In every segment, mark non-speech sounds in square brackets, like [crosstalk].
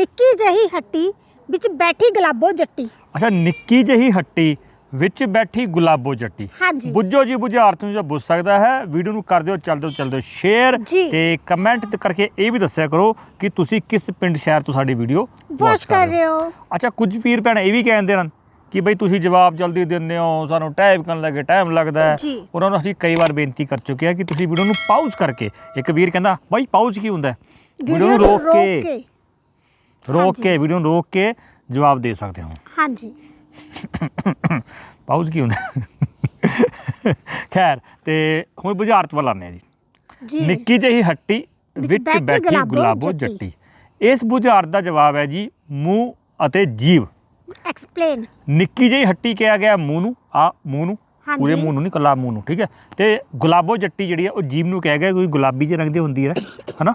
ਨਿੱਕੀ ਜਹੀ ਹੱਟੀ ਵਿੱਚ ਬੈਠੀ ਗੁਲਾਬੋ ਜੱਟੀ। ਅੱਛਾ ਨਿੱਕੀ ਜਿਹੀ ਹੱਟੀ ਵਿੱਚ ਬੈਠੀ ਗੁਲਾਬੋ ਜੱਟੀ। ਹਾਂਜੀ। ਬੁੱਝੋ ਜੀ ਬੁਝਾਰਤ ਨੂੰ ਜੋ ਬੁੱਝ ਸਕਦਾ ਹੈ ਵੀਡੀਓ ਨੂੰ ਕਰ ਦਿਓ ਚੱਲਦੇ ਹੋ ਸ਼ੇਅਰ ਜੀ। ਤੇ ਕਮੈਂਟ ਕਰਕੇ ਇਹ ਵੀ ਦੱਸਿਆ ਕਰੋ ਕਿ ਤੁਸੀਂ ਕਿਸ ਪਿੰਡ ਸ਼ਹਿਰ ਤੋਂ ਸਾਡੀ ਵੀਡੀਓ ਵਾਚ ਕਰ ਰਹੇ ਹੋ। ਅੱਛਾ ਕੁਝ ਵੀਰ ਭੈਣ ਇਹ ਵੀ ਕਹਿੰਦੇ ਹਨ ਕਿ ਬਈ ਤੁਸੀਂ ਜਵਾਬ ਜਲਦੀ ਦਿੰਦੇ ਹੋ ਸਾਨੂੰ ਟਾਈਪ ਕਰਨ ਲੱਗੇ ਟਾਈਮ ਲੱਗਦਾ ਹੈ। ਜੀ। ਉਹਨਾਂ ਨੂੰ ਅਸੀਂ ਕਈ ਵਾਰ ਬੇਨਤੀ ਕਰ ਚੁੱਕੇ ਹਾਂ ਕਿ ਤੁਸੀਂ ਵੀਡੀਓ ਨੂੰ ਪਾਊਜ਼ ਕਰਕੇ ਇੱਕ ਵੀਰ ਕਹਿੰਦਾ ਬਾਈ ਪਾਊਜ਼ ਕੀ ਹੁੰਦਾ ਹੈ? ਵੀਡੀਓ ਨੂੰ ਰੋਕ ਕੇ। ਰੋਕ। ਕੇ ਵੀਡੀਓ ਨੂੰ ਰੋਕ ਕੇ ਜਵਾਬ ਦੇ ਸਕਦੇ ਹੋ। ਹਾਂਜੀ। ਪਾਊਜ਼ ਕੀ ਹੁੰਦਾ? ਖੈਰ ਤੇ ਹੁਣ ਬੁਝਾਰਤ ਵੱਲ ਆਉਂਦੇ ਹਾਂ ਜੀ। ਜੀ। ਨਿੱਕੀ ਜਿਹੀ ਹੱਟੀ ਵਿੱਚ ਬੈਠੀ ਗੁਲਾਬੋ ਜੱਟੀ। ਇਸ ਬੁਝਾਰਤ ਦਾ ਜਵਾਬ ਹੈ ਜੀ ਮੂੰਹ ਅਤੇ ਜੀਵ। ਐਕਸਪਲੇਨ ਨਿੱਕੀ ਜਿਹੀ ਹੱਟੀ ਕਿਹਾ ਗਿਆ ਮੂੰਹ ਨੂੰ ਆ ਮੂੰਹ ਨੂੰ। ਪੂਰੇ ਮੂੰਹ ਨੂੰ ਨਹੀਂ ਕੱਲਾ ਮੂੰਹ ਨੂੰ ਠੀਕ ਹੈ? ਤੇ ਗੁਲਾਬੋ ਜੱਟੀ ਜਿਹੜੀ ਹੈ ਉਹ ਜੀਵ ਨੂੰ ਕਿਹਾ ਗਿਆ ਕੋਈ ਗੁਲਾਬੀ ਜਿਹੇ ਰੰਗ ਦੀ ਹੁੰਦੀ ਹੈ ਹਨਾ?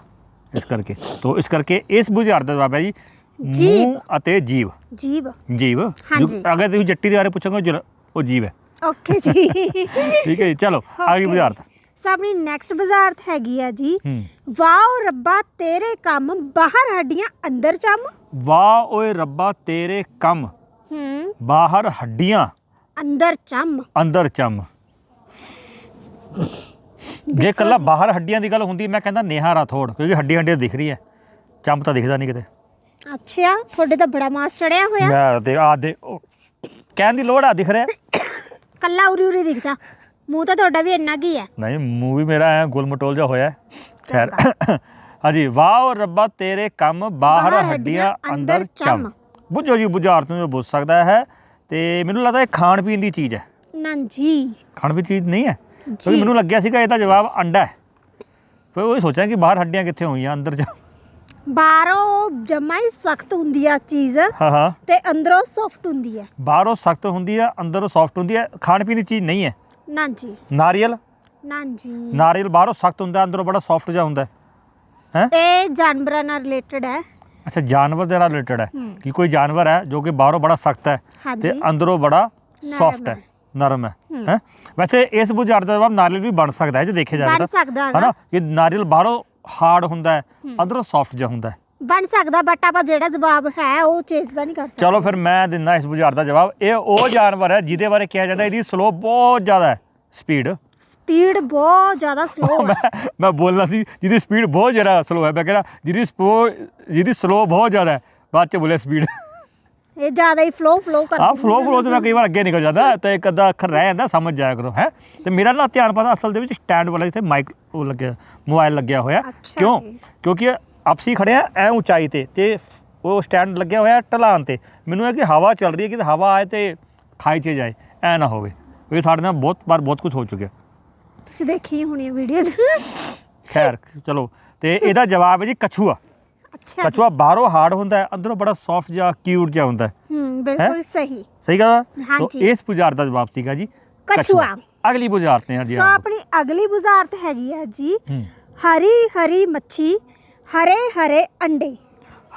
ਇਸ ਕਰਕੇ ਤੋਂ ਇਸ ਕਰਕੇ ਇਸ ਬੁਝਾਰਤ ਦਾ ਜਵਾਬ ਹੈ ਜੀ ਜੀਭ। ਮੂੰਹ ਅਤੇ ਜੀਵ ਜੀਬ ਜੀਵ ਹਾਂਜੀ। ਜੋ- ਅਗਰ ਤੁਸੀਂ ਜੱਟੀ ਦੇ ਬਾਰੇ ਪੁੱਛੋਗੇ ਜਰਾ- ਉਹ ਜੀਵ ਹੈ ਓਕੇ ਜੀ ਠੀਕ ਹੈ ਜੀ ਚਲੋ ਅਗਲੀ Okay. ਬੁਝਾਰਤ ਸਾਡੀ ਨੈਕਸਟ ਬਜ਼ਾਰਤ ਹੈਗੀ ਆ ਜੀ ਹੂੰ ਵਾਓ ਰੱਬਾ ਤੇਰੇ ਕੰਮ ਬਾਹਰ ਹੱਡੀਆਂ ਅੰਦਰ ਚੰਮ ਵਾਹ ਓਏ ਰੱਬਾ ਤੇਰੇ ਕੰਮ ਹੂੰ ਬਾਹਰ ਹੱਡੀਆਂ ਅੰਦਰ ਚੰਮ ਅੰਦਰ ਚੰਮ ਜੇ ਕੱਲਾ ਜੀ। ਬਾਹਰ ਹੱਡੀਆਂ ਦੀ ਗੱਲ ਹੁੰਦੀ ਮੈਂ ਕਹਿੰਦਾ ਨੇਹਾ ਰਾਥੋੜ ਕਿਉਂਕਿ ਹੱਡੀ ਹੱਡੀਆਂ ਦਿਖ ਰਹੀ ਹੈ। ਚੰਮ ਤਾਂ ਦਿਖਦਾ ਨਹੀਂ ਕਿਤੇ। ਅੱਛਾ ਤੁਹਾਡੇ ਤਾਂ ਬੜਾ ਮਾਸ ਚੜਿਆ ਹੋਇਆ। ਮੈਂ ਤੇ ਆ ਦੇ ਉਹ, ਕਹਿਣ ਦੀ ਲੋੜ ਆ ਦਿਖ ਰਿਹਾ। ਕੱਲਾ ਉਰੀ ਉਰੀ ਦਿਖਦਾ। ਮੂੰਹ ਤਾਂ ਤੁਹਾਡਾ ਵੀ ਇੰਨਾ ਕੀ ਹੈ। ਨਹੀਂ ਮੂੰਹ ਵੀ ਮੇਰਾ ਐ ਗੁਲ ਮਟੋਲ ਜਿਹਾ ਹੋਇਆ ਹੈ। ਖੈਰ ਹਾਂਜੀ ਵਾਹ ਰੱਬਾ ਤੇਰੇ ਕੰਮ ਬਾਹਰ ਬਾਹਰ ਹੱਡੀਆਂ ਅੰਦਰ ਚੰਮ। ਬੁੱਝੋ ਜੀ ਬੁਝਾਰਤ ਨੂੰ ਜੋ ਬੁੱਝ ਸਕਦਾ ਹੈ। ਤੇ ਮੈਨੂੰ ਲੱਗਦਾ ਇਹ ਖਾਣ ਪੀਣ ਦੀ ਚੀਜ਼ ਹੈ। ਨਾਂ ਜੀ। ਖਾਣ ਪੀਣ ਚੀਜ਼ ਨਹੀਂ ਹੈ? ਕਿਉਂਕਿ ਮੈਨੂੰ ਲੱਗਿਆ ਸੀਗਾ ਇਹਦਾ ਜਵਾਬ ਅੰਡਾ ਹੈ। ਫਿਰ ਉਹ ਸੋਚਿਆ ਕਿ ਬਾਹਰ ਹੱਡੀਆਂ ਕਿੱਥੇ ਹੋਈਆਂ ਅੰਦਰ ਜਾ। ਬਾਹਰੋਂ ਜਮਾ ਹੀ ਸਖਤ ਹੁੰਦੀ ਆ ਚੀਜ਼। ਹਾਂ ਹਾਂ। ਤੇ ਅੰਦਰੋਂ ਸੌਫਟ ਹੁੰਦੀ ਹੈ ਬਾਹਰੋਂ ਸਖਤ ਹੁੰਦੀ ਹੈ ਅੰਦਰੋਂ ਸੌਫਟ ਹੁੰਦੀ ਹੈ ਖਾਣ ਪੀਣ ਦੀ ਚੀਜ਼ ਨਹੀਂ ਹੈ। ਨਾਂ ਜੀ। ਨਾਰੀਅਲ? ਨਾਂ ਜੀ। ਨਾਰੀਅਲ ਬਾਹਰੋਂ ਸਖਤ ਹੁੰਦਾ ਅੰਦਰੋਂ ਬੜਾ ਸੌਫਟ ਜਿਹਾ ਹੁੰਦਾ। ਹੈ? ਇਹ ਜਾਨਵਰਾਂ ਨਾਲ ਰਿਲੇਟਡ ਹੈ। ਅੱਛਾ ਜਾਨਵਰ ਦੇ ਨਾਲ ਰਿਲੇਟਡ ਹੈ। ਕਿ ਕੋਈ ਜਾਨਵਰ ਹੈ ਜੋ ਕਿ ਬਾਹਰੋਂ ਬੜਾ ਸਖਤ ਹੈ ਤੇ ਅੰਦਰੋਂ ਬੜਾ ਸੌਫਟ ਹੈ। ਨਰਮ ਹੈ ਹੂੰ। ਹੈ? ਵੈਸੇ ਇਸ ਬੁਝਾਰਤ ਦਾ ਜਵਾਬ ਨਾਰੀਅਲ ਵੀ ਬਣ ਸਕਦਾ ਹੈ ਜੇ ਦੇਖਿਆ ਜਾਵੇ ਬਣ ਤਾਂ। ਸਕਦਾ ਹਨਾ? ਹੈਗਾ ਕਿ ਨਾਰੀਅਲ ਬਾਹਰੋਂ ਹਾਰਡ ਹੁੰਦਾ ਹੈ ਹੂੰ। ਅੰਦਰੋਂ ਸੌਫਟ ਜਿਹਾ ਹੁੰਦਾ ਹੈ। ਬਣ ਸਕਦਾ ਬਟ ਆਪਾਂ ਜਿਹੜਾ ਜਵਾਬ ਹੈ ਉਹ ਚੇਂਜ ਦਾ ਨਹੀਂ ਕਰ ਸਕਦੇ। ਚਲੋ ਫਿਰ ਮੈਂ ਦਿੰਦਾ ਇਸ ਬੁਝਾਰਤ ਦਾ ਜਵਾਬ। ਇਹ ਉਹ ਜਾਨਵਰ ਹੈ ਜਿਹਦੇ ਬਾਰੇ ਕਿਹਾ ਜਾਂਦਾ ਇਹਦੀ ਸਲੋ ਬਹੁਤ ਜ਼ਿਆਦਾ ਹੈ। ਸਪੀਡ ਸਪੀਡ ਬਹੁਤ ਜ਼ਿਆਦਾ [laughs] ਸਲੋ ਹੈ। ਮੈਂ ਬੋਲਣਾ ਸੀ ਜਿਹਦੀ ਸਪੀਡ ਬਹੁਤ ਜ਼ਿਆਦਾ ਸਲੋ ਹੈ। ਮੈਂ ਕਹਿੰਦਾ ਜਿਹਦੀ ਸਪੋ ਜਿਹਦੀ ਸਲੋ ਬਹੁਤ ਜ਼ਿਆਦਾ ਹੈ। ਬਾਅਦ ਚ ਬੋਲੇ ਸਪੀਡ ਇਹ ਜ਼ਿਆਦਾ ਹੀ ਫਲੋ ਫਲੋ ਕਰਦੀ ਆ ਫਲੋ ਫਲੋ ਤੇ ਮੈਂ ਕਈ ਵਾਰ ਅੱਗੇ ਨਿਕਲ ਜਾਂਦਾ ਤੇ ਇੱਕ ਅੱਧਾ ਅੱਖਰ ਰਹਿ ਜਾਂਦਾ ਸਮਝ ਜਾਇਆ ਕਰੋ ਹੈ। ਤੇ ਮੇਰਾ ਨਾ ਧਿਆਨ ਪਤਾ ਅਸਲ ਦੇ ਵਿੱਚ ਸਟੈਂਡ ਵਾਲਾ ਜਿੱਥੇ ਮਾਈਕ ਉਹ ਲੱਗਿਆ ਮੋਬਾਈਲ ਲੱਗਿਆ ਹੋਇਆ। ਕਿਉਂ। ਕਿਉਂਕਿ ਆਪਸੀ ਖੜੇ ਆ ਐ ਉਚਾਈ ਤੇ ਤੇ ਉਹ ਸਟੈਂਡ ਲੱਗਿਆ ਹੋਇਆ ਢਲਾਨ ਤੇ। ਮੈਨੂੰ ਇਹ ਕਿ ਹਵਾ ਚੱਲ ਰਹੀ ਹੈ ਕਿ ਹਵਾ ਆਏ ਤੇ ਖਾਈ 'ਚ ਜਾਏ ਐ ਨਾ ਹੋਵੇ। ਕਿਉਂਕਿ ਸਾਡੇ ਨਾਲ ਬਹੁਤ ਵਾਰ ਬਹੁਤ ਕੁਝ ਹੋ ਚੁੱਕਿਆ। ਤੁਸੀਂ ਦੇਖੀ ਹੋਣੀ ਵੀਡੀਓਜ਼ ਖੈਰ ਚਲੋ। ਤੇ ਇਹਦਾ ਜਵਾਬ ਹੈ ਜੀ ਕਛੂਆ। ਅੱਛਾ ਜੀ। ਕਛੂਆ ਬਾਹਰੋਂ ਹਾਰਡ ਹੁੰਦਾ ਹੈ ਅੰਦਰੋਂ ਬੜਾ ਸੌਫਟ ਜਿਹਾ ਕਿਊਟ ਜਿਹਾ ਹੁੰਦਾ ਹੈ। ਹੂੰ ਬਿਲਕੁਲ ਸਹੀ। ਸਹੀ ਹੈ ਹਾਂਜੀ। ਇਸ ਪੁਜਾਰ ਦਾ ਜਵਾਬ ਸੀਗਾ ਜੀ ਕਛੂਆ। ਅਗਲੀ ਪੁਜਾਰਤ ਨੇ ਜੀ ਸੋ ਆਪਣੀ ਅਗਲੀ ਬੁਝਾਰਤ ਹੈਗੀ ਆ ਜੀ। ਹਰੀ ਹਰੀ ਮੱਛੀ ਹਰੇ ਹਰੇ ਅੰਡੇ।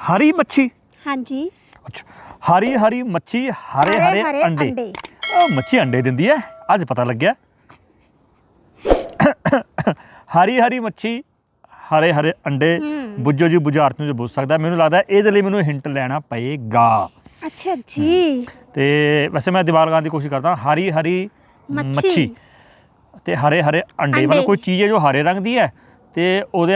ਹਰੀ ਮੱਛੀ? ਹਾਂਜੀ। ਅੱਛਾ ਹਰੀ ਹਰੀ ਮੱਛੀ ਹਰੇ ਹਰੇ ਹਰੇ ਹਰੇ ਅੰਡੇ। ਉਹ ਮੱਛੀ ਅੰਡੇ ਦਿੰਦੀ ਹੈ ਅੱਜ ਪਤਾ ਲੱਗਿਆ। ਹਰੀ ਹਰੀ ਹਰੇ ਅੰਡੇ। ਬੁੱਝੋ ਜੀ ਬੁਝਾਰਤ ਨੂੰ ਜੋ ਬੁੱਝ ਸਕਦਾ। ਮੈਨੂੰ ਲੱਗਦਾ ਇਹਦੇ ਲਈ ਮੈਨੂੰ ਹਿੰਟ ਲੈਣਾ ਪਏਗਾ। ਅੱਛਾ ਜੀ। ਤੇ ਵੈਸੇ ਮੈਂ ਦਿਮਾਗ ਲਗਾਉਣ ਦੀ ਕੋਸ਼ਿਸ਼ ਕਰਦਾ। ਹਰੀ ਹਰੀ ਮੱਛੀ। ਤੇ ਹਰੇ ਹਰੇ ਅੰਡੇ। ਮਤਲਬ ਕੋਈ ਚੀਜ਼ ਹੈ ਜੋ ਹਰੇ ਰੰਗ ਦੀ ਹੈ ਤੇ ਉਹਦੇ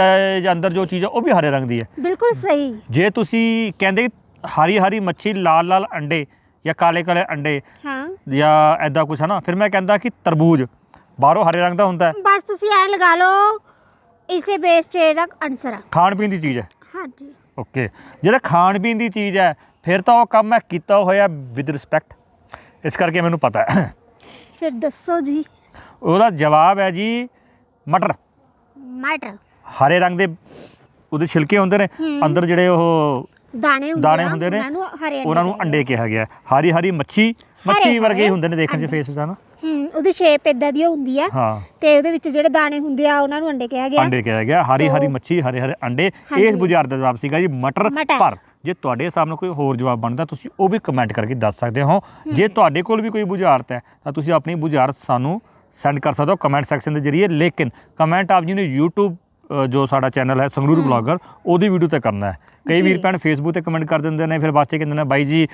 ਅੰਦਰ ਜੋ ਚੀਜ਼ ਹੈ ਉਹ ਵੀ ਹਰੇ ਰੰਗ ਦੀ ਹੈ। ਬਿਲਕੁਲ ਸਹੀ। ਜੇ ਤੁਸੀਂ ਕਹਿੰਦੇ ਹਰੀ ਹਰੀ ਮੱਛੀ ਲਾਲ ਲਾਲ ਅੰਡੇ ਜਾਂ ਕਾਲੇ ਕਾਲੇ ਅੰਡੇ ਹਾਂ। ਜਾਂ ਐਦਾਂ ਕੁਛ ਹੈ ਨਾ ਫਿਰ ਮੈਂ ਕਹਿੰਦਾ ਕਿ ਤਰਬੂਜ। ਬਾਹਰੋਂ ਹਰੇ ਰੰਗ ਦਾ ਹੁੰਦਾ ਹੈ। ਬਸ ਤੁਸੀਂ ਐ ਲਗਾ ਲਓ। ਇਸੇ ਬੇਸ 'ਚ ਇਹਦਾ ਆਨਸਰ ਆ। ਖਾਣ ਪੀਣ ਦੀ ਚੀਜ਼ ਹੈ। ਹਾਂਜੀ। ਓਕੇ। ਜਿਹੜਾ ਖਾਣ ਪੀਣ ਦੀ ਚੀਜ਼ ਹੈ ਫਿਰ ਤਾਂ ਉਹ ਕੰਮ ਮੈਂ ਕੀਤਾ ਹੋਇਆ ਵਿਦ ਰਿਸਪੈਕਟ ਇਸ ਕਰਕੇ ਮੈਨੂੰ ਪਤਾ ਹੈ। ਫਿਰ ਦੱਸੋ ਜੀ। ਉਹਦਾ ਜਵਾਬ ਹੈ ਜੀ ਮਟਰ। ਮਟਰ। ਹਰੇ ਰੰਗ ਦੇ ਉਹਦੇ ਛਿਲਕੇ ਹੁੰਦੇ ਨੇ। ਅੰਦਰ ਜਿਹੜੇ ਉਹ ਦਾਣੇ ਹੁੰਦੇ ਦਾਣੇ ਆ, ਹੁੰਦੇ ਨੇ ਉਹਨਾਂ ਨੂੰ ਹਰੇ ਅੰਡੇ ਉਹਨਾਂ ਨੂੰ ਕਹਿੰਦੇ ਅੰਡੇ ਕਿਹਾ ਗਿਆ ਹਰੀ ਹਰੀ ਮੱਛੀ ਮੱਛੀ ਵਰਗੇ ਹੁੰਦੇ ਨੇ ਦੇਖਣ 'ਚ। ਫੇਸ ਨਾ ਹੂੰ ਉਹਦੀ ਸ਼ੇਪ ਇਦਾਂ ਦੀ ਹੁੰਦੀ ਆ। ਹਾਂ। ਤੇ ਉਹਦੇ ਵਿੱਚ ਜਿਹੜੇ ਦਾਣੇ ਹੁੰਦੇ ਆ ਉਹਨਾਂ ਨੂੰ ਅੰਡੇ ਕਿਹਾ ਗਿਆ। ਅੰਡੇ ਕਿਹਾ ਗਿਆ। ਹਰੀ ਹਰੀ ਮੱਛੀ ਹਰੇ ਹਰੇ ਅੰਡੇ। ਇਸ ਬੁਝਾਰਤ ਦਾ ਜਵਾਬ ਸੀਗਾ ਜੀ ਮਟਰ। ਪਰ ਜੇ ਤੁਹਾਡੇ ਸਾਹਮਣੇ ਕੋਈ ਹੋਰ ਜਵਾਬ ਬਣਦਾ ਤੁਸੀਂ ਉਹ ਵੀ ਕਮੈਂਟ ਕਰਕੇ ਦੱਸ ਸਕਦੇ ਹੋ। ਜੇ ਤੁਹਾਡੇ ਕੋਲ ਵੀ ਕੋਈ ਬੁਝਾਰਤ ਹੈ ਤਾਂ ਤੁਸੀਂ ਆਪਣੀ ਬੁਝਾਰਤ ਸਾਨੂੰ ਸੈਂਡ ਕਰ ਸਕਦੇ ਹੋ ਕਮੈਂਟ ਸੈਕਸ਼ਨ ਦੇ ਜਰੀਏ। ਲੇਕਿਨ ਕਮੈਂਟ ਆਪ ਜੀ ਨੇ YouTube ਜੋ ਸਾਡਾ ਚੈਨਲ ਹੈ ਸੰਗਰੂਰ ਬਲੌਗਰ ਉਹਦੀ ਵੀਡੀਓ ਤੇ ਕਰਨਾ ਹੈ। ਕਈ ਵੀਰ। ਭੈਣ ਫੇਸਬੁੱਕ ਤੇ ਕਮੈਂਟ ਕਰ ਦਿੰਦੇ ਨੇ ਫਿਰ ਬਾਅਦ ਚ ਕਹਿੰਦੇ ਨੇ ਬਾਈ ਜੀ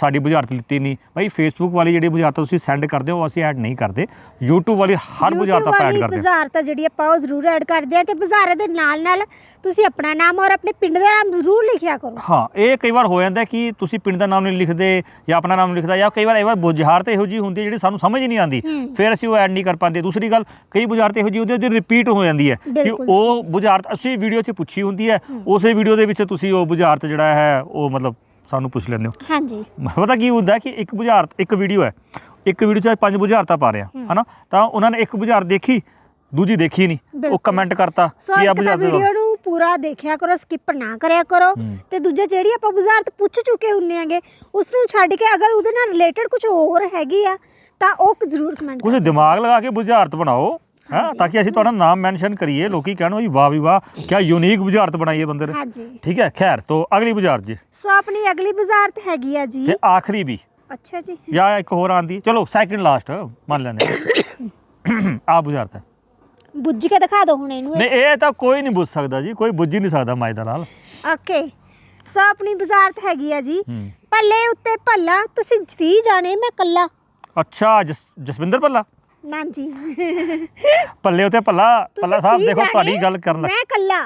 ਸਾਡੀ ਬੁਝਾਰਤ ਲਿੱਤੀ ਨਹੀਂ। ਬਾਈ ਫੇਸਬੁੱਕ ਵਾਲੀ ਜਿਹੜੀ ਬੁਝਾਰਤ ਤੁਸੀਂ ਸੈਂਡ ਕਰਦੇ ਹੋ ਉਹ ਅਸੀਂ ਐਡ ਨਹੀਂ ਕਰਦੇ। YouTube ਵਾਲੀ ਹਰ ਬੁਝਾਰਤ ਆਪਾਂ ਐਡ ਕਰਦੇ ਹਾਂ। ਬੁਝਾਰਤ ਜਿਹੜੀ ਆਪਾਂ ਉਹ ਜ਼ਰੂਰ ਐਡ ਕਰਦੇ ਆ ਤੇ ਬੁਝਾਰਤ ਦੇ ਨਾਲ ਨਾਲ ਤੁਸੀਂ ਆਪਣਾ ਨਾਮ ਔਰ ਆਪਣੇ ਪਿੰਡ ਦਾ ਨਾਮ ਜ਼ਰੂਰ ਲਿਖਿਆ ਕਰੋ। ਹਾਂ ਇਹ ਕਈ ਵਾਰ ਹੋ ਜਾਂਦਾ ਕਿ ਤੁਸੀਂ ਪਿੰਡ ਦਾ ਨਾਮ ਨਹੀਂ ਲਿਖਦੇ ਜਾਂ ਆਪਣਾ ਨਾਮ ਲਿਖਦਾ ਜਾਂ ਕਈ ਵਾਰ ਇਹ ਵਾਰ ਬੁਝਾਰਤ ਇਹੋ ਜੀ ਹੁੰਦੀ ਹੈ ਜਿਹੜੀ ਸਾਨੂੰ ਸਮਝ ਹੀ ਨਹੀਂ ਆਉਂਦੀ। ਫਿਰ ਅਸੀਂ ਉਹ ਐਡ ਨਹੀਂ ਕਰ ਪਾਉਂਦੇ। ਦੂਸਰੀ ਗੱਲ ਕਈ ਬੁਝਾਰਤ ਇਹੋ ਜੀ ਹੁੰਦੀ ਹੈ ਜਿਹੜੀ ਰਿਪੀਟ ਹੋ ਜਾਂਦੀ ਹੈ ਕਿ ਉਹ ਬੁਝਾਰਤ ਅਸੀਂ ਵੀਡੀਓ 'ਚ ਪੁੱਛੀ ਹੁੰਦੀ ਹੈ ਉਸੇ ਵੀਡੀਓ ਦੇ ਵਿੱਚ ਤੁਸੀਂ ਉਹ ਬੁਝਾਰਤ ਜਿਹੜਾ ਹੈ ਉਹ ਮਤਲਬ ਸਾਨੂੰ ਪੁੱਛ ਲੈਂਦੇ ਹੋ। ਹਾਂਜੀ। ਪਤਾ ਕੀ ਹੁੰਦਾ ਕਿ ਇੱਕ ਬੁਝਾਰਤ ਇੱਕ ਵੀਡੀਓ ਹੈ। ਇੱਕ ਵੀਡੀਓ 'ਚ ਪੰਜ ਬੁਝਾਰਤਾਂ ਪਾ ਰਿਹਾ ਹਨਾ? ਤਾਂ ਉਹਨਾਂ ਨੇ ਇੱਕ ਬੁਝਾਰਤ ਦੇਖੀ ਦੂਜੀ ਦੇਖੀ ਨਹੀਂ। ਉਹ। ਕਮੈਂਟ ਕਰਤਾ ਕਿ ਆ ਬੁਝਾਰਤ। ਵੀਡੀਓ ਨੂੰ ਪੂਰਾ ਦੇਖਿਆ ਕਰੋ ਸਕਿਪ ਨਾ ਕਰਿਆ ਕਰੋ ਹੂੰ। ਤੇ ਦੂਜਾ ਜਿਹੜੀ ਆਪਾਂ ਬੁਝਾਰਤ ਪੁੱਛ ਚੁੱਕੇ ਹੁੰਨੇ ਆਂਗੇ ਉਸ ਨੂੰ ਛੱਡ ਕੇ ਅਗਰ ਉਹਦੇ ਨਾਲ ਰਿਲੇਟਡ ਕੁਝ ਹੋਰ ਹੈਗੀ ਆ ਤਾਂ ਉਹ ਜ਼ਰੂਰ ਕਮੈਂਟ ਕੁਝ ਦਿਮਾਗ ਲਗਾ ਕੇ ਬੁਝਾਰਤ ਬਣਾਓ। ਹਾਂ ਤਾਂ ਕਿ ਅਸੀਂ ਤੁਹਾਡਾ ਨਾਮ ਮੈਂਸ਼ਨ ਕਰੀਏ ਲੋਕੀ ਕਹਿਣ ਵੀ ਵਾਹ ਵੀ ਵਾਹ ਕੀ ਯੂਨੀਕ ਬੁਝਾਰਤ ਬਣਾਈ ਹੈ ਬੰਦੇ ਨੇ। ਹਾਂਜੀ। ਠੀਕ ਹੈ ਖੈਰ ਤੋਂ ਅਗਲੀ ਬੁਝਾਰਤ ਜੀ। ਸੋ ਆਪਣੀ ਅਗਲੀ ਬੁਝਾਰਤ ਹੈਗੀ ਆ ਜੀ। ਤੇ ਆਖਰੀ ਵੀ। ਅੱਛਾ ਜੀ। ਜਾਂ ਇੱਕ ਹੋਰ ਆਂਦੀ ਚਲੋ ਸੈਕਿੰਡ ਲਾਸਟ ਮੰਨ ਲੈਂਦੇ [coughs] ਆ ਬੁਝਾਰਤ ਹੈ। ਬੁੱਝ ਕੇ ਦਿਖਾ ਦਿਓ ਹੁਣ ਇਹਨੂੰ। ਨਹੀਂ ਇਹ ਤਾਂ ਕੋਈ ਨਹੀਂ ਬੁੱਝ ਸਕਦਾ ਜੀ ਕੋਈ ਬੁੱਝ ਹੀ ਨਹੀਂ ਸਕਦਾ ਮਾਇਦਾ ਨਾਲ ਓਕੇ ਸੋ ਆਪਣੀ ਬੁਝਾਰਤ ਹੈਗੀ ਆ ਜੀ। ਹੂੰ। ਪੱਲੇ ਉੱਤੇ ਭੱਲਾ ਤੁਸੀਂ ਜੀ ਜਾਣੇ ਮੈਂ ਕੱਲਾ ਅੱਛਾ ਜਸ ਜਸਵਿੰਦਰ ਭੱਲਾ? ਨਾ ਜੀ ਪੱਲੇ ਉੱਤੇ ਭੱਲਾ ਤੁਸੀਂ ਸਾਹਿਬ ਦੇਖੋ ਤੁਹਾਡੀ ਗੱਲ ਕਰਨ ਲੱਗ ਮੈਂ ਕੱਲਾ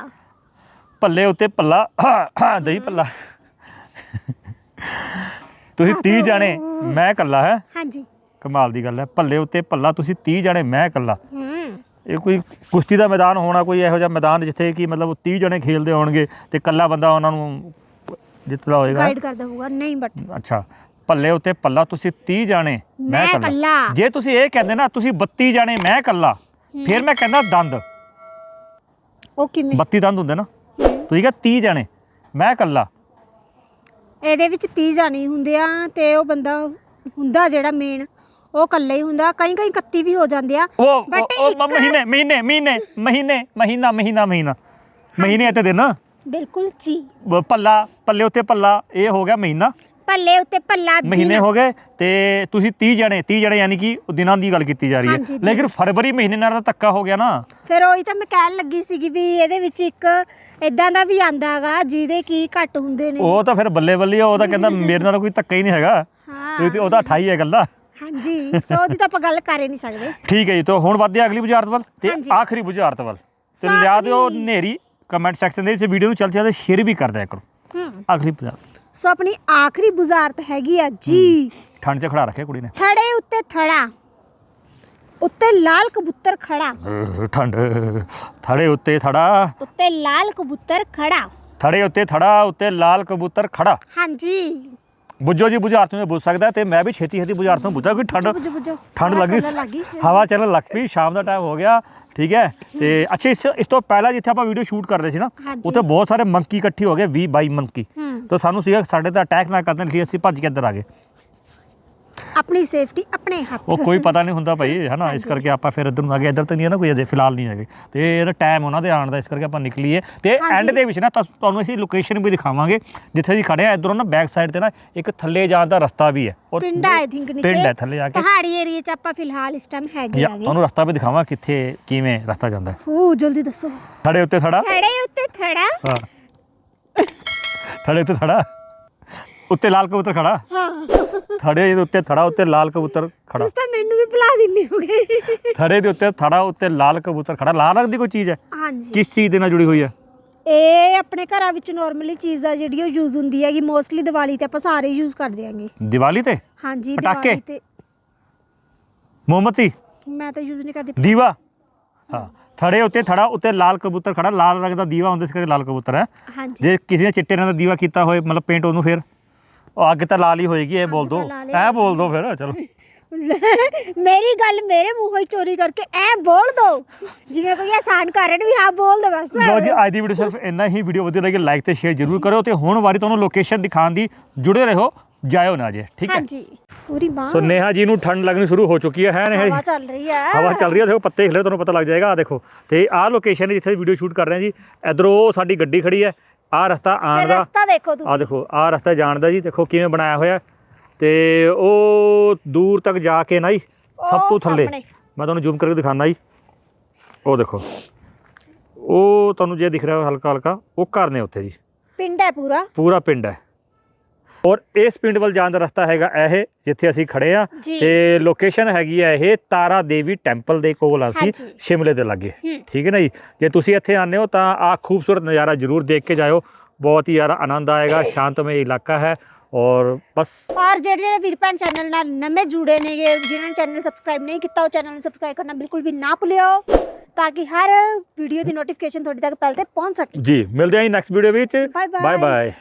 ਪੱਲੇ ਉੱਤੇ ਪੱਲਾ ਦਹੀਂ ਪੱਲਾ। ਤੁਸੀਂ 30 ਜਾਣੇ ਮੈਂ ਇਕੱਲਾ ਹੈ। ਹਾਂਜੀ। ਕਮਾਲ ਦੀ ਗੱਲ ਹੈ ਪੱਲੇ ਉੱਤੇ ਪੱਲਾ ਤੁਸੀਂ 30 ਜਾਣੇ ਮੈਂ ਇਕੱਲਾ। ਹੂੰ। ਇਹ ਕੋਈ ਕੁਸ਼ਤੀ ਦਾ ਮੈਦਾਨ ਹੋਣਾ ਕੋਈ ਇਹੋ ਜਿਹਾ ਮੈਦਾਨ ਜਿੱਥੇ ਕਿ ਮਤਲਬ 30 ਜਣੇ ਖੇਲਦੇ ਹੋਣਗੇ ਤੇ ਇਕੱਲਾ ਬੰਦਾ ਉਹਨਾਂ ਨੂੰ ਜਿੱਤਦਾ ਹੋਏਗਾ। ਗਾਈਡ ਕਰਦਾ ਹੋਊਗਾ ਨਹੀਂ ਬਟ ਅੱਛਾ ਪੱਲੇ ਉੱਤੇ ਪੱਲਾ ਤੁਸੀਂ 30 ਜਾਣੇ ਮੈਂ ਇਕੱਲਾ। ਜੇ ਤੁਸੀਂ ਇਹ ਕਹਿੰਦੇ ਨਾ ਤੁਸੀਂ 32 ਜਾਣੇ ਮੈਂ ਇਕੱਲਾ। ਫਿਰ ਮੈਂ ਕਹਿੰਦਾ ਦੰਦ। ਉਹ ਕਿਵੇਂ? 32 ਦੰਦ ਹੁੰਦੇ ਨਾ। ਤੁਸੀਂ ਕਿਹਾ 30 ਜਾਣੇ ਮੈਂ ਇਕੱਲਾ। ਇਹਦੇ ਵਿੱਚ 30 ਜਾਣੇ ਹੁੰਦੇ ਆ ਤੇ ਉਹ ਬੰਦਾ ਹੁੰਦਾ ਜਿਹੜਾ ਮੇਨ ਉਹ ਇਕੱਲਾ ਹੀ ਹੁੰਦਾ। ਕਈ ਕਈ 31 ਵੀ ਹੋ ਜਾਂਦੇ ਆ। ਉਹ- ਮਹੀਨੇ ਮਹੀਨੇ ਮਹੀਨੇ ਮਹੀਨੇ ਮਹੀਨਾ ਮਹੀਨਾ ਮਹੀਨਾ। ਮਹੀਨੇ ਅਤੇ ਦਿਨ। ਬਿਲਕੁਲ ਜੀ। ਪੱਲਾ ਪੱਲੇ ਉੱਤੇ ਪੱਲਾ ਇਹ ਹੋ ਗਿਆ ਮਹੀਨਾ। ਪੱਲੇ ਉੱਤੇ ਭੱਲਾ ਮਹੀਨੇ ਦਿਨ ਹੋ ਗਏ ਤੇ ਤੁਸੀਂ 30 ਜਣੇ 30 ਜਣੇ ਯਾਨੀ ਕਿ ਉਹ ਦਿਨਾਂ ਦੀ ਗੱਲ ਕੀਤੀ ਜਾ ਰਹੀ ਹਾਂਜੀ, ਹੈ ਦਿਨ। ਲੇਕਿਨ ਫਰਵਰੀ ਮਹੀਨੇ ਨਾਲ ਤਾਂ ਧੱਕਾ ਹੋ ਗਿਆ ਨਾ। ਫਿਰ ਉਹੀ ਤਾਂ ਮੈਂ ਕਹਿਣ ਲੱਗੀ ਸੀਗੀ ਵੀ ਇਹਦੇ ਵਿੱਚ ਇੱਕ ਇਦਾਂ ਦਾ ਵੀ ਆਂਦਾ ਹੈਗਾ ਜਿਹਦੇ ਕੀ ਘੱਟ ਹੁੰਦੇ ਨੇ। ਉਹ ਤਾਂ ਫਿਰ ਬੱਲੇ ਬੱਲੇ ਉਹ ਤਾਂ ਕਹਿੰਦਾ [laughs] ਮੇਰੇ ਨਾਲ ਕੋਈ ਧੱਕਾ ਹੀ ਨਹੀਂ ਹੈਗਾ। ਹਾਂ। ਇਹ ਤੇ ਉਹਦਾ 28 ਹੈ ਗੱਲਾਂ। ਹਾਂਜੀ ਸੋ ਉਹਦੀ ਤਾਂ ਆਪਾਂ ਗੱਲ ਕਰ ਹੀ ਨਹੀਂ ਸਕਦੇ। [laughs] ਠੀਕ ਹੈ ਜੀ ਤਾਂ ਹੁਣ ਵੱਧਦੇ ਹਾਂ ਅਗਲੀ ਬੁਝਾਰਤ ਵੱਲ ਤੇ ਹਾਂਜੀ। ਆਖਰੀ ਬੁਝਾਰਤ ਵੱਲ। ਤੇ। ਲਿਆ ਦਿਓ ਨੇਰੀ ਕਮੈਂਟ ਸੈਕਸ਼ਨ ਦੇ ਵਿੱਚ ਵੀਡੀਓ ਨੂੰ ਚੱਲ ਚੱਲਦੇ ਸ਼ੇਅਰ ਵੀ ਕਰ ਦਿਆ ਕਰੋ। ਹੂੰ। ਆਖਰੀ ਬੁਝਾਰਤ। ਸੋ ਆਪਣੀ ਆਖਰੀ ਬੁਝਾਰਤ ਹੈਗੀ ਆ ਜੀ। ਠੰਡ 'ਚ ਖੜਾ ਰੱਖਿਆ ਕੁੜੀ ਨੇ। ਥੜੇ ਉੱਤੇ ਥੜਾ। ਉੱਤੇ ਲਾਲ ਕਬੂਤਰ ਖੜਾ। ਅਹ, ਠੰਡ। ਥੜੇ ਉੱਤੇ ਥੜਾ। ਉੱਤੇ ਲਾਲ ਕਬੂਤਰ ਖੜਾ। ਥੜੇ ਉੱਤੇ ਥੜਾ ਉੱਤੇ ਲਾਲ ਕਬੂਤਰ ਖੜਾ। ਹਾਂਜੀ। ਬੁੱਝੋ ਜੀ ਬੁਝਾਰਤ ਨੂੰ ਬੁੱਝ ਸਕਦਾ ਤੇ ਮੈਂ ਵੀ ਛੇਤੀ ਛੇਤੀ ਬੁਝਾਰਤ ਨੂੰ ਬੁੱਝਾ ਕੋਈ ਠੰਡ ਬੁੱਝੋ ਬੁੱਝੋ। ਠੰਡ ਹਵਾ ਲੱਗੀ। ਲੱਗੀ ਹਵਾ ਚੱਲਣ ਲੱਗ ਪਈ ਸ਼ਾਮ ਦਾ ਟਾਈਮ ਹੋ ਗਿਆ ਠੀਕ ਹੈ। ਤੇ ਅੱਛਾ ਇਸ ਇਸ ਤੋਂ ਪਹਿਲਾਂ ਜਿੱਥੇ ਆਪਾਂ ਵੀਡੀਓ ਸ਼ੂਟ ਕਰਦੇ ਸੀ ਨਾ ਹਾਂਜੀ। ਉੱਥੇ ਬਹੁਤ ਸਾਰੇ ਮੰਕੀ ਇਕੱਠੇ ਹੋ ਗਏ 20 22 ਮੰਕੀ ਹੂੰ। ਤਾਂ ਸਾਨੂੰ ਸੀਗਾ ਸਾਡੇ ਤੇ ਅਟੈਕ ਨਾ ਕਰਦੇ ਲਈ ਅਸੀਂ ਭੱਜ ਕੇ ਇੱਧਰ ਆ ਗਏ। ਆਪਣੀ ਸੇਫਟੀ ਆਪਣੇ ਹੱਥ ਉਹ ਕੋਈ ਪਤਾ ਨਹੀਂ ਹੁੰਦਾ ਭਾਈ ਹੈ ਨਾ ਇਸ ਕਰਕੇ ਆਪਾਂ ਫਿਰ ਇੱਧਰ ਨੂੰ ਆ ਗਏ ਇੱਧਰ ਤਾਂ ਨਹੀਂ ਹੈ ਨਾ ਕੋਈ ਅਜੇ ਫਿਲਹਾਲ ਨਹੀਂ ਹੈਗੇ। ਤੇ ਇਹਦਾ ਟਾਈਮ ਉਹਨਾਂ ਦੇ ਆਉਣ ਦਾ ਇਸ ਕਰਕੇ ਆਪਾਂ ਨਿਕਲੀਏ। ਤੇ। ਐਂਡ ਦੇ ਵਿੱਚ ਨਾ ਤਾਂ ਤੁਹਾਨੂੰ ਅਸੀਂ ਲੋਕੇਸ਼ਨ ਵੀ ਦਿਖਾਵਾਂਗੇ ਜਿੱਥੇ ਅਸੀਂ ਖੜੇ ਆ ਇੱਧਰੋਂ ਨਾ ਬੈਕ ਸਾਈਡ ਤੇ ਨਾ ਇੱਕ ਥੱਲੇ ਜਾਣ ਦਾ ਰਸਤਾ ਵੀ ਹੈ। ਔਰ ਪਿੰਡ ਆਈ ਥਿੰਕ ਨੀਚੇ ਪਿੰਡ ਹੈ ਥੱਲੇ ਜਾ ਕੇ। ਪਹਾੜੀ ਏਰੀਆ 'ਚ ਆਪਾਂ ਫਿਲਹਾਲ ਇਸ ਟਾਈਮ ਹੈਗੇ ਆਗੇ ਤੁਹਾਨੂੰ ਰਸਤਾ ਵੀ ਦਿਖਾਵਾਂ ਕਿੱਥੇ ਕਿਵੇਂ ਰਸਤਾ ਜਾਂਦਾ ਹੈ। ਉਹ ਜਲਦੀ ਦੱਸੋ। ਥੜੇ ਉੱਤੇ ਥੜਾ ਥੜੇ ਉੱਤੇ ਥੜਾ ਹਾਂ। ਥੜੇ ਉੱਤੇ ਥੜਾ। ਉੱਤੇ ਲਾਲ ਕਬੂਤਰ ਖੜਾ। ਹਾਂ। ਥੜੇ ਦੇ ਉੱਤੇ ਥੜਾ ਉੱਤੇ ਲਾਲ ਕਬੂਤਰ ਖੜਾ। ਤੁਸੀਂ ਤਾਂ ਮੈਨੂੰ ਵੀ ਭੁਲਾ ਦਿੰਨੇ ਹੋਗੇ। ਥੜੇ ਦੇ ਉੱਤੇ ਥੜਾ ਉੱਤੇ ਲਾਲ ਕਬੂਤਰ ਖੜਾ। ਲਾਲ ਰੰਗ ਦੀ ਕੋਈ ਚੀਜ਼ ਹੈ? ਹਾਂਜੀ। ਕਿਸ ਚੀਜ਼ ਦੇ ਨਾਲ ਜੁੜੀ ਹੋਈ ਹੈ? ਇਹ ਆਪਣੇ ਘਰਾਂ ਵਿੱਚ ਨਾਰਮਲੀ ਚੀਜ਼ ਆ ਜਿਹੜੀ ਉਹ ਯੂਜ਼ ਹੁੰਦੀ ਹੈਗੀ। ਮੋਸਟਲੀ ਦੀਵਾਲੀ ਤੇ ਆਪਾਂ ਸਾਰੇ ਯੂਜ਼ ਕਰਦੇ ਆਂਗੇ ਦੀਵਾਲੀ ਤੇ? ਹਾਂਜੀ ਪਟਾਕੇ? ਦੀਵਾਲੀ ਤੇ। ਮੋਮਬੱਤੀ? ਮੈਂ ਤਾਂ ਯੂਜ਼ ਨਹੀਂ ਕਰਦੀ। ਦੀਵਾ? ਹਾਂ। ਥੜੇ ਉੱਤੇ ਥੜਾ ਉੱਤੇ ਲਾਲ ਕਬੂਤਰ ਖੜਾ ਲਾਲ ਰੰਗ ਦਾ ਦੀਵਾ ਹੁੰਦਾ ਇਸ ਕਰਕੇ ਲਾਲ ਕਬੂਤਰ ਹੈ। ਹਾਂਜੀ। ਜੇ ਕਿਸੇ ਨੇ ਚਿੱਟੇ ਰੰਗ ਦਾ ਦੀਵਾ ਕੀਤਾ ਹੋਏ ਮਤਲਬ ਪੇਂਟ ਉਹਨੂੰ ਫਿਰ ਉਹ ਅੱਗ ਤਾਂ ਲਾਲ ਹੀ ਹੋਏਗੀ ਇਹ ਬੋਲ ਦੋ। ਐ ਬੋਲ ਦੋ ਫਿਰ ਚਲੋ। [laughs] ਮੇਰੀ ਗੱਲ ਮੇਰੇ ਮੂੰਹੋਂ ਹੀ ਚੋਰੀ ਕਰਕੇ ਐ ਬੋਲ ਦੋ। ਜਿਵੇਂ ਕੋਈ ਆਸਾਨ ਕਾਰਨ ਵੀ ਹਾਂ ਬੋਲ ਦੋ ਬਸ। ਲੋ ਜੀ ਅੱਜ ਦੀ ਵੀਡੀਓ ਸਿਰਫ ਇੰਨਾ ਹੀ। ਵੀਡੀਓ ਵਧੀਆ ਲੱਗੇ ਲਾਈਕ ਤੇ ਸ਼ੇਅਰ ਜ਼ਰੂਰ ਕਰਿਓ ਤੇ ਹੁਣ ਵਾਰੀ ਤੁਹਾਨੂੰ ਲੋਕੇਸ਼ਨ ਦਿਖਾਉਣ ਦੀ ਜੁੜੇ ਰਹੋ। ਜਾਇਓ ਨਾ ਜੇ ਠੀਕ ਹੈ? ਹਾਂਜੀ ਪੂਰੀ ਬਾਹ ਸੋ ਨੇਹਾ ਜੀ ਨੂੰ ਠੰਡ ਲੱਗਣੀ ਸ਼ੁਰੂ ਹੋ ਚੁੱਕੀ ਹੈ ਹੈ ਨੇਹਾ ਜੀ? ਹਵਾ ਚੱਲ ਰਹੀ ਹੈ। ਹਵਾ ਚੱਲ ਰਹੀ ਹੈ ਦੇਖੋ ਪੱਤੇ ਹਿਲੇ ਤੁਹਾਨੂੰ ਪਤਾ ਲੱਗ ਜਾਏਗਾ ਆ ਦੇਖੋ। ਤੇ ਆਹ ਲੋਕੇਸ਼ਨ ਹੈ ਜਿੱਥੇ ਵੀਡੀਓ ਸ਼ੂਟ ਕਰ ਰਹੇ ਹਾਂ ਜੀ। ਇਧਰੋਂ ਸਾਡੀ ਗੱਡੀ ਖੜੀ ਹੈ ਆਹ ਰਸਤਾ ਆਉਣ ਦਾ। ਰਸਤਾ ਦੇਖੋ ਆ ਤੁਸੀਂ ਦੇਖੋ ਆਹ ਰਸਤਾ ਜਾਣ ਦਾ ਜੀ ਦੇਖੋ ਕਿਵੇਂ ਬਣਾਇਆ ਹੋਇਆ। ਹੈ। ਤੇ ਉਹ ਦੂਰ ਤੱਕ ਜਾ ਕੇ ਨਾ ਜੀ ਸਭ ਉਹ ਤੋਂ ਥੱਲੇ। ਸਾਹਮਣੇ। ਮੈਂ ਤੁਹਾਨੂੰ ਜ਼ੂਮ ਕਰਕੇ ਦਿਖਾਣਾ ਜੀ। ਉਹ ਦੇਖੋ। ਉਹ ਤੁਹਾਨੂੰ ਜੇ ਦਿਖ ਰਿਹਾ ਹਲਕਾ ਹਲਕਾ ਉਹ ਘਰ ਨੇ ਉੱਥੇ ਜੀ। ਪਿੰਡ ਹੈ ਪੂਰਾ? ਪੂਰਾ ਪਿੰਡ ਹੈ। ਔਰ ਇਸ ਪਿੰਡ ਵੱਲ ਜਾਣ ਦਾ ਰਸਤਾ ਹੈਗਾ ਇਹ ਜਿੱਥੇ ਅਸੀਂ ਖੜੇ ਆ ਜੀ। ਤੇ ਲੋਕੇਸ਼ਨ ਹੈਗੀ ਹੈ ਇਹ ਤਾਰਾ ਦੇਵੀ ਟੈਂਪਲ ਦੇ ਕੋਲ ਅਸੀਂ ਹਾਂਜੀ। ਸ਼ਿਮਲੇ ਦੇ ਲਾਗੇ। ਹੂੰ। ਠੀਕ ਹੈ ਨਾ ਜੀ? ਜੇ ਤੁਸੀਂ ਇੱਥੇ ਆਉਂਦੇ ਹੋ ਤਾਂ ਆ ਖੂਬਸੂਰਤ ਨਜ਼ਾਰਾ ਜ਼ਰੂਰ ਦੇਖ ਕੇ ਜਾਇਓ। ਬਹੁਤ ਹੀ ਯਾਰ ਆਨੰਦ ਆਏਗਾ ਸ਼ਾਂਤਮਈ ਇਲਾਕਾ ਹੈ ਔਰ ਬਸ। ਔਰ ਜਿਹੜੇ ਜਿਹੜੇ ਵੀਰ ਭੈਣ ਚੈਨਲ ਨਾਲ ਨਵੇਂ ਜੁੜੇ ਨੇਗੇ ਜਿਨ੍ਹਾਂ ਨੇ ਚੈਨਲ ਸਬਸਕ੍ਰਾਈਬ ਨਹੀਂ ਕੀਤਾ ਉਹ ਚੈਨਲ ਨੂੰ ਸਬਸਕ੍ਰਾਈਬ ਕਰਨਾ ਬਿਲਕੁਲ ਵੀ ਨਾ ਭੁੱਲਿਓ ਤਾਂ ਕਿ ਹਰ ਵੀਡੀਓ ਦੀ ਨੋਟੀਫਿਕੇਸ਼ਨ ਤੁਹਾਡੇ ਤੱਕ ਪਹਿਲੇ ਤੇ ਪਹੁੰਚ ਸਕੇ। ਜੀ ਮਿਲਦੇ ਹਾਂ ਜੀ ਨੈਕਸਟ ਵੀਡੀਓ ਵਿੱਚ। Bye bye bye